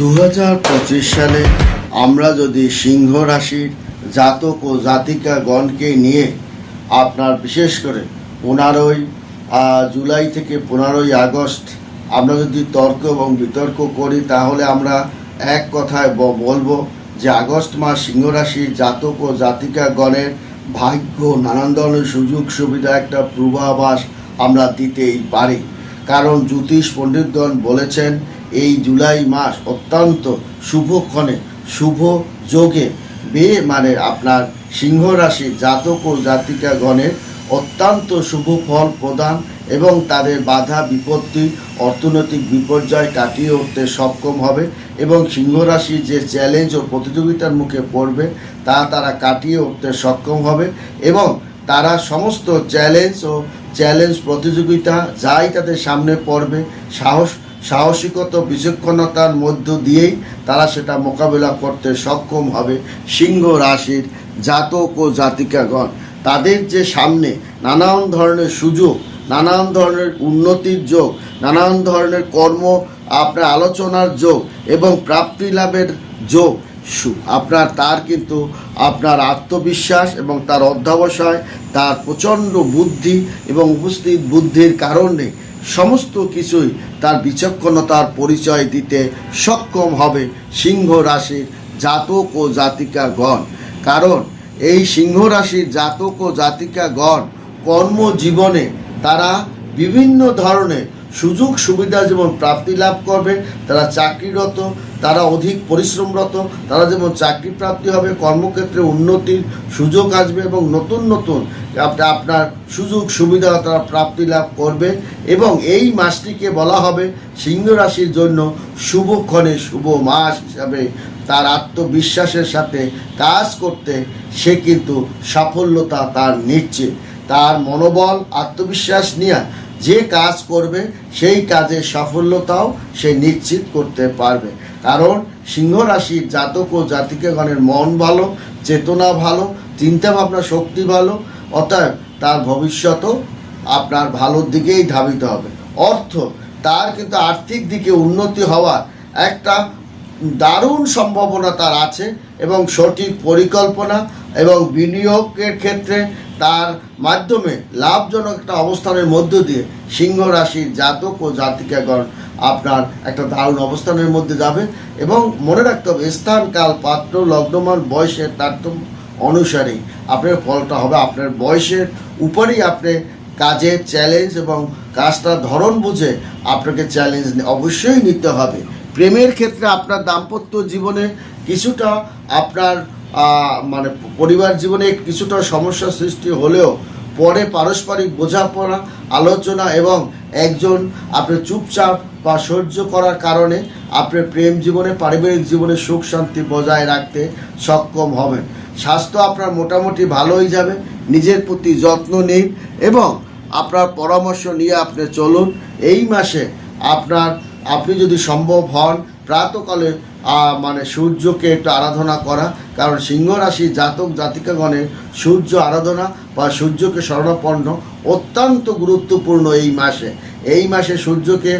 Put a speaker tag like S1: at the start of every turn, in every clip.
S1: দু হাজার পঁচিশ সালে আমরা যদি সিংহ রাশির জাতক ও জাতিকাগণকে নিয়ে আপনার বিশেষ করে পনেরোই জুলাই থেকে পনেরোই আগস্ট আমরা যদি তর্ক এবং বিতর্ক করি, তাহলে আমরা এক কথায় বলব যে আগস্ট মাস সিংহ রাশির জাতক ও জাতিকাগণের ভাগ্য নানান ধরনের সুযোগ সুবিধা একটা পূর্বাভাস আমরা দিতেই পারি। কারণ জ্যোতিষ পণ্ডিতগণ বলেছেন এই জুলাই মাস অত্যন্ত শুভক্ষণে শুভ যোগে। বে মানে আপনার সিংহ রাশি জাতক ও জাতিকাগণের অত্যন্ত শুভ ফল প্রদান এবং তাদের বাধা, বিপত্তি, অর্থনৈতিক বিপর্যয় কাটিয়ে উঠতে সক্ষম হবে এবং সিংহ রাশি যে চ্যালেঞ্জ ও প্রতিযোগিতার মুখে পড়বে, তা তারা কাটিয়ে উঠতে সক্ষম হবে এবং তারা সমস্ত চ্যালেঞ্জ ও চ্যালেঞ্জ প্রতিযোগিতা যাই তাদের সামনে পড়বে, সাহস সাহসিকতা, বিচক্ষণতার মধ্য দিয়েই তারা সেটা মোকাবিলা করতে সক্ষম হবে সিংহ রাশির জাতক ও জাতিকাগণ। তাদের যে সামনে নানান ধরনের সুযোগ, নানান ধরনের উন্নতির যোগ, নানান ধরনের কর্ম আপনার আলোচনার যোগ এবং প্রাপ্তি লাভের যোগ আপনার তার কিন্তু আপনার আত্মবিশ্বাস এবং তার অধ্যাবসায়, তার প্রচণ্ড বুদ্ধি এবং উপস্থিত বুদ্ধির কারণে সমস্ত কিছুই তার বিচক্ষণতার পরিচয় দিতে সক্ষম হবে সিংহ রাশির জাতক ও জাতিকাগণ। কারণ এই সিংহ রাশির জাতক ও জাতিকাগণ কর্মজীবনে তারা বিভিন্ন ধরনের সুযোগ সুবিধা যেমন প্রাপ্তি লাভ করবে, তারা চাকরিরত, তারা অধিক পরিশ্রমরত, তারা যেমন চাকরি প্রাপ্তি হবে, কর্মক্ষেত্রে উন্নতির সুযোগ আসবে এবং নতুন নতুন আপনা- আপনার সুযোগ সুবিধা তারা প্রাপ্তি লাভ করবে এবং এই মাসটিকে বলা হবে সিংহ রাশির জন্য শুভক্ষণে শুভ মাস হিসাবে তার আত্মবিশ্বাসের সাথে কাজ করতে সে কিন্তু সাফল্যতা তার নিচ্ছে তার মনোবল, আত্মবিশ্বাস নিয়ে যে কাজ করবে, সেই কাজে সাফল্যতাও সে নিশ্চিত করতে পারবে। কারণ সিংহ রাশির জাতক ও জাতিকাগণের মন ভালো, চেতনা ভালো চিন্তা ভাবনা শক্তি ভালো, অতএব তার ভবিষ্যতও আপনার ভালোর দিকেই ধাবিত হবে। অর্থ, তার কিন্তু আর্থিক দিকে উন্নতি হওয়ার একটা দারুণ সম্ভাবনা তার আছে এবং সঠিক পরিকল্পনা এবং বিনিয়োগের ক্ষেত্রে তার মাধ্যমে লাভজনক একটা অবস্থানের মধ্য দিয়ে সিংহ রাশির জাতক ও জাতিকাগণ আপনার একটা দারুণ অবস্থানের মধ্যে যাবে এবং মনে রাখতে হবে, স্থান, কাল, পাত্র, লগ্নমান, বয়সের তারতম্য অনুসারেই আপনার ফলটা হবে। আপনার বয়সের উপরেই আপনি কাজের চ্যালেঞ্জ এবং কাজটার ধরন বুঝে আপনাকে চ্যালেঞ্জ অবশ্যই নিতে হবে। প্রেমের ক্ষেত্রে আপনার দাম্পত্য জীবনে কিছুটা আপনার মানে পরিবার জীবনে কিছুটা সমস্যা সৃষ্টি হলেও পরে পারস্পরিক বোঝাপড়া, আলোচনা এবং একজন আপনি চুপচাপ বা সহ্য করার কারণে আপনার প্রেম জীবনে, পারিবারিক জীবনে সুখ শান্তি বজায় রাখতে সক্ষম হবেন। স্বাস্থ্য আপনার মোটামুটি ভালোই যাবে, নিজের প্রতি যত্ন নিন এবং আপনার পরামর্শ নিয়ে আপনি চলুন। এই মাসে আপনার আপনি যদি সম্ভব হন প্রাতকালে মানে সূর্যকে একটু আরাধনা করা। কারণ সিংহ রাশি জাতক জাতিকাগণের সূর্য আরাধনা বা সূর্যকে স্মরণাপন্ন অত্যন্ত গুরুত্বপূর্ণ এই মাসে। এই মাসে সূর্যকে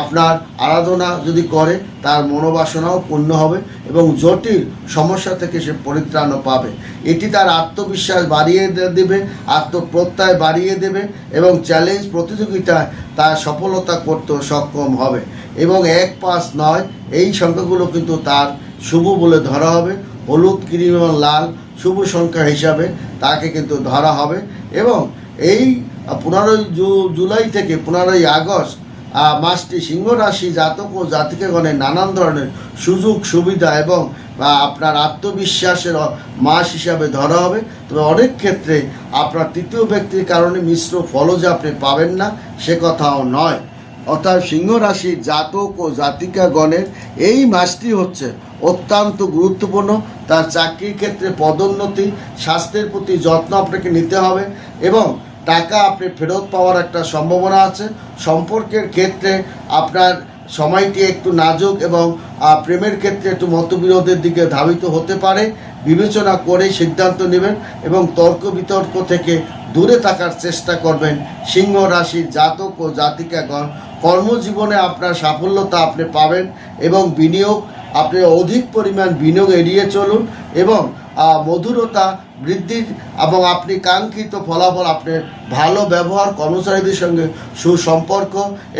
S1: আপনার আরাধনা যদি করে, তার মনোবাসনাও পূর্ণ হবে এবং জটিল সমস্যা থেকে সে পরিত্রাণও পাবে। এটি তার আত্মবিশ্বাস বাড়িয়ে দেবে, আত্মপ্রত্যয় বাড়িয়ে দেবে এবং চ্যালেঞ্জ প্রতিযোগিতায় তার সফলতা করতেও সক্ষম হবে। এবং এক পাঁচ নয়, এই সংখ্যাগুলো কিন্তু তার শুভ বলে ধরা হবে। হলুদ, ক্রিম এবং লাল শুভ সংখ্যা হিসাবে তাকে কিন্তু ধরা হবে এবং এই পনেরোই জুলাই থেকে পনেরোই আগস্ট মাসটি সিংহ রাশি জাতক ও জাতিকাগণের নানান ধরনের সুযোগ, সুবিধা এবং আপনার আত্মবিশ্বাসের মাস হিসাবে ধরা হবে। তবে অনেক ক্ষেত্রে আপনার তৃতীয় ব্যক্তির কারণে মিশ্র ফলও যে আপনি পাবেন না, সে কথাও নয়। অর্থাৎ সিংহ রাশির জাতক ও জাতিকাগণের এই মাসটি হচ্ছে অত্যন্ত গুরুত্বপূর্ণ। তার চাকরির ক্ষেত্রে পদোন্নতি, স্বাস্থ্যের প্রতি যত্ন আপনাকে নিতে হবে এবং টাকা আপনি ফেরত পাওয়ার একটা সম্ভাবনা আছে। সম্পর্কের ক্ষেত্রে আপনার সময়টি একটু নাজুক এবং প্রেমের ক্ষেত্রে একটু মতবিরোধের দিকে ধাবিত হতে পারে। বিবেচনা করে সিদ্ধান্ত নেবেন এবং তর্ক বিতর্ক থেকে দূরে থাকার চেষ্টা করবেন। সিংহ রাশির জাতক ও জাতিকাগণ, কর্মজীবনে আপনার সাফল্যতা আপনি পাবেন এবং বিনিয়োগ আপনি অধিক পরিমাণ বিনিয়োগ এড়িয়ে চলুন এবং মধুরতা বৃদ্ধির এবং আপনি কাঙ্ক্ষিত ফলাফল আপনার ভালো ব্যবহার কর্মচারীদের সঙ্গে সুসম্পর্ক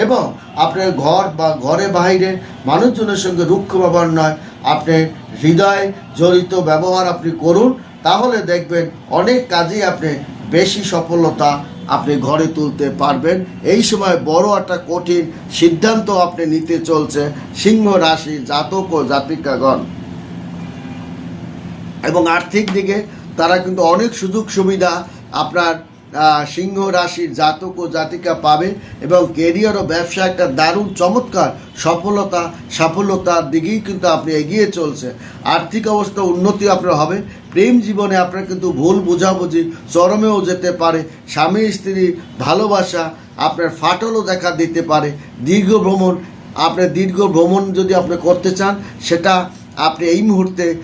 S1: এবং আপনার ঘর বা ঘরে বাইরে মানুষজনের সঙ্গে রুক্ষ ব্যবহার নয়, আপনি হৃদয় জড়িত ব্যবহার আপনি করুন, তাহলে দেখবেন অনেক কাজেই আপনি বেশি সফলতা আপনি ঘরে তুলতে পারবেন। এই সময় বড় একটা কঠিন সিদ্ধান্ত আপনি নিতে চলছে সিংহ রাশি জাতক ও জাতিকাগণ। এবং আর্থিক দিকে তারা কিন্তু অনেক সুযোগ সুবিধা আপনার সিংহ রাশির জাতক ও জাতিকা পাবে এবং কেরিয়ার ও ব্যবসা একটা দারুণ চমৎকার সফলতা, সাফল্যতার দিকেই কিন্তু আপনি এগিয়ে চলছে। আর্থিক অবস্থা উন্নতি আপনার হবে প্রেম জীবনে আপনার কিন্তু ভুল বোঝাবুঝি চরমেও যেতে পারে। স্বামী, স্ত্রী, ভালোবাসা আপনার ফাটলও দেখা দিতে পারে। দীর্ঘ ভ্রমণ আপনার দীর্ঘ ভ্রমণ যদি আপনি করতে চান, সেটা আপনি এই মুহূর্তে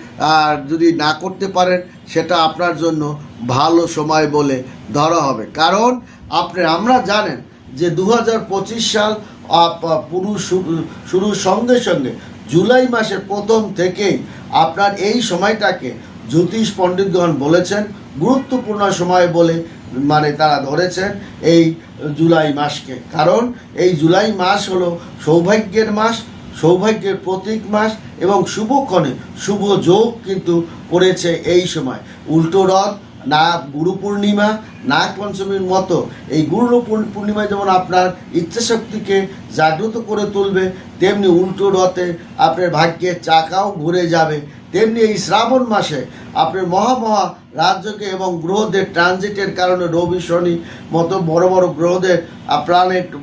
S1: যদি না করতে পারেন, সেটা আপনার জন্য ভালো সময় বলে ধরা হবে। কারণ আপনি, আমরা জানেন যে দু হাজার পঁচিশ সাল আপ- পুরো শুরু- শুরুর সঙ্গে সঙ্গে জুলাই মাসের প্রথম থেকেই আপনার এই সময়টাকে জ্যোতিষ পণ্ডিতগণ বলেছেন, গুরুত্বপূর্ণ সময় বলে মানে তারা ধরেছেন এই জুলাই মাসকে। কারণ এই জুলাই মাস হলো সৌভাগ্যের মাস, সৌভাগ্যের প্রতীক মাস এবং শুভক্ষণে শুভ যোগ কিন্তু পড়েছে এই সময়। উল্টো রথ, না গুরু পূর্ণিমা নাগ পঞ্চমীর মতো এই গুরু পূর্ণ- পূর্ণিমায় যেমন আপনার ইচ্ছাশক্তিকে জাগ্রত করে তুলবে, তেমনি উল্টো রথে আপনার ভাগ্যের চাকাও ঘুরে যাবে। তেমনি এই শ্রাবণ মাসে আপনার মহা মহা রাজ্যকে এবং গ্রহদের ট্রানজিটের কারণে রবি, শনি মতো বড় বড় গ্রহদের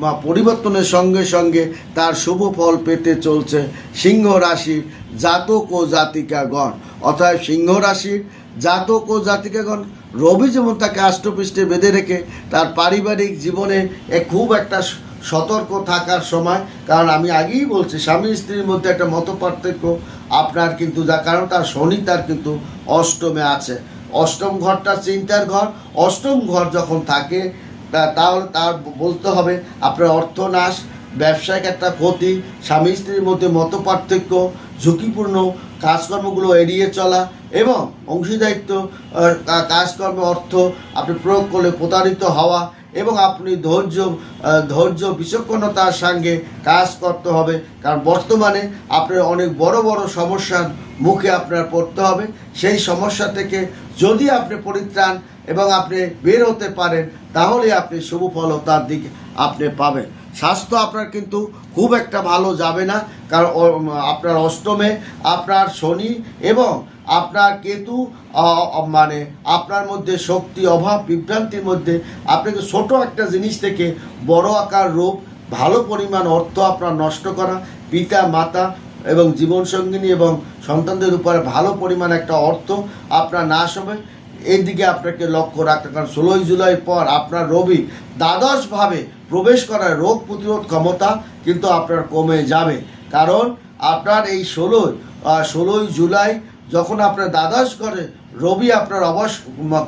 S1: বা পরিবর্তনের সঙ্গে সঙ্গে তার শুভ ফল পেতে চলছে সিংহ রাশির জাতক ও জাতিকাগণ। অর্থাৎ সিংহ রাশির জাতক ও জাতিকাগণ, রবি যেমন তাকে আষ্টপৃষ্ঠে বেঁধে রেখে তার পারিবারিক জীবনে খুব একটা সতর্ক থাকার সময় কারণ আমি আগেই বলছি স্বামী স্ত্রীর মধ্যে একটা মত পার্থক্য আপনার কিন্তু যা কারণ তার শনি তার কিন্তু অষ্টমে আছে। অষ্টম ঘরটা চিন্তার ঘর অষ্টম ঘর যখন থাকে তাহলে তার বলতে হবে আপনার অর্থনাশ ব্যবসায়িক একটা ক্ষতি স্বামী স্ত্রীর মধ্যে মত পার্থক্য ঝুঁকিপূর্ণ কাজকর্মগুলো এড়িয়ে চলা এবং অংশীদারিত্ব আহ, কাজকর্মে অর্থ আপনি প্রয়োগ করলে প্রতারিত হওয়া এবং আপনি ধৈর্য ধৈর্য বিচক্ষণতার সঙ্গে কাজ করতে হবে। কারণ বর্তমানে আপনার অনেক বড় বড় সমস্যার মুখে আপনার পড়তে হবে। সেই সমস্যা থেকে যদি আপনি পরিত্রাণ এবং আপনি বের হতে পারেন, তাহলে আপনি শুভ ফলতার দিকে আপনি পাবেন। স্বাস্থ্য আপনার কিন্তু খুব একটা ভালো যাবে না। কারণ আপনার অষ্টমে আপনার শনি এবং আপনার কেতু মানে আপনার মধ্যে শক্তি, অভাব, বিভ্রান্তির মধ্যে আপনাকে ছোট একটা জিনিস থেকে বড় আকার রূপ, ভালো পরিমাণ অর্থ আপনার নষ্ট করা, পিতা, মাতা এবং জীবনসঙ্গিনী এবং সন্তানদের উপরে ভালো পরিমাণ একটা অর্থ আপনার নাশ হবে। এই দিকে আপনাকে লক্ষ্য রাখতে কারণ ষোলোই জুলাই পর আপনার রবি দ্বাদশভাবে প্রবেশ করার রোগ প্রতিরোধ ক্ষমতা কিন্তু আপনার কমে যাবে। কারণ আপনার এই ষোলোই ষোলোই জুলাই যখন আপনার দ্বাদশ ঘরে রবি আপনার অবশ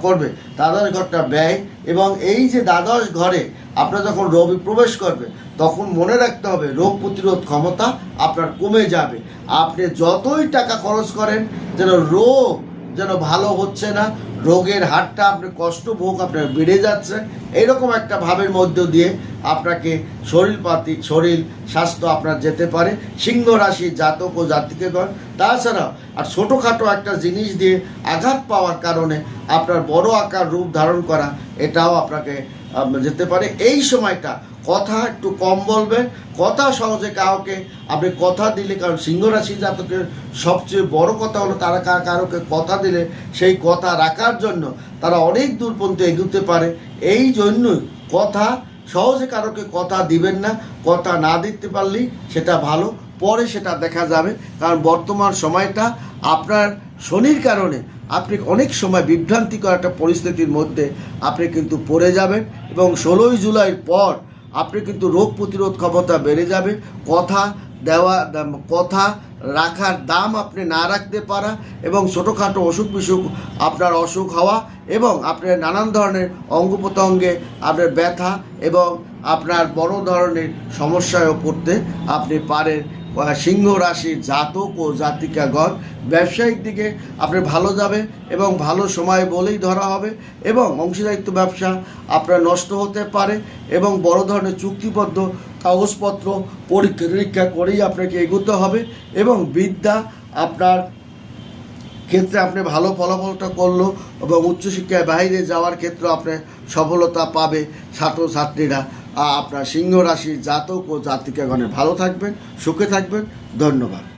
S1: করবে, দ্বাদশ ঘরটা ব্যয় এবং এই যে দ্বাদশ ঘরে আপনার যখন রবি প্রবেশ করবে, তখন মনে রাখতে হবে রোগ প্রতিরোধ ক্ষমতা আপনার কমে যাবে। আপনি যতই টাকা খরচ করেন, যেন রোগ যেন ভালো হচ্ছে না, রোগের হারটা আপনি কষ্ট ভোগ আপনার বেড়ে যাচ্ছে, এরকম একটা ভাবের মধ্য দিয়ে আপনাকে শরীর পাতি শরীর স্বাস্থ্য আপনার যেতে পারে, সিংহ রাশি জাতক ও জাতিকেগণ। তাছাড়া আর ছোটোখাটো একটা জিনিস দিয়ে আঘাত পাওয়ার কারণে আপনার বড় আকার রূপ ধারণ করা, এটাও আপনাকে যেতে পারে। এই সময়টা কথা একটু কম বলবেন কথা সহজে কাউকে, আপনি কথা দিলে, কারণ সিংহ রাশি জাতকের সবচেয়ে বড় কথা হলো তারা কারোকে কথা দিলে, সেই কথা রাখার জন্য তারা অনেক দূর পর্যন্ত এগুতে পারে। এই জন্যই কথা, সহজে কারোকে কথা দিবেন না, কথা না দিতে পারলেই সেটা ভালো, পরে সেটা দেখা যাবে। কারণ বর্তমান সময়টা আপনার শনির কারণে আপনি অনেক সময় বিভ্রান্তিকর একটা পরিস্থিতির মধ্যে আপনি কিন্তু পড়ে যাবেন এবং ষোলোই জুলাইয়ের পর আপনি কিন্তু রোগ প্রতিরোধ ক্ষমতা বেড়ে যাবে। কথা দেওয়া, কথা রাখার দাম আপনি না রাখতে পারা এবং ছোটোখাটো অসুখ বিসুখ আপনার অসুখ হওয়া এবং আপনার নানান ধরনের অঙ্গ প্রত্যঙ্গে আপনার ব্যথা এবং আপনার বড় ধরনের সমস্যায়ও পড়তে আপনি পারেন। সিংহ রাশির জাতক ও জাতিকাগণ ব্যবসায়িক দিকে আপনি ভালো যাবে এবং ভালো সময় বলেই ধরা হবে এবং অংশীদারিত্ব ব্যবসা আপনার নষ্ট হতে পারে এবং বড় ধরনের চুক্তিবদ্ধ কাগজপত্র পরীক্ষা নিরীক্ষা করেই আপনাকে এগোতে হবে এবং বিদ্যা আপনার ক্ষেত্রে আপনি ভালো ফলাফলটা করল এবং উচ্চশিক্ষায় বাইরে যাওয়ার ক্ষেত্রে আপনি সফলতা পাবে ছাত্রছাত্রীরা। আপনার সিংহ রাশির জাতক ও জাতিকাগণে ভালো থাকবেন সুখে থাকবেন। ধন্যবাদ।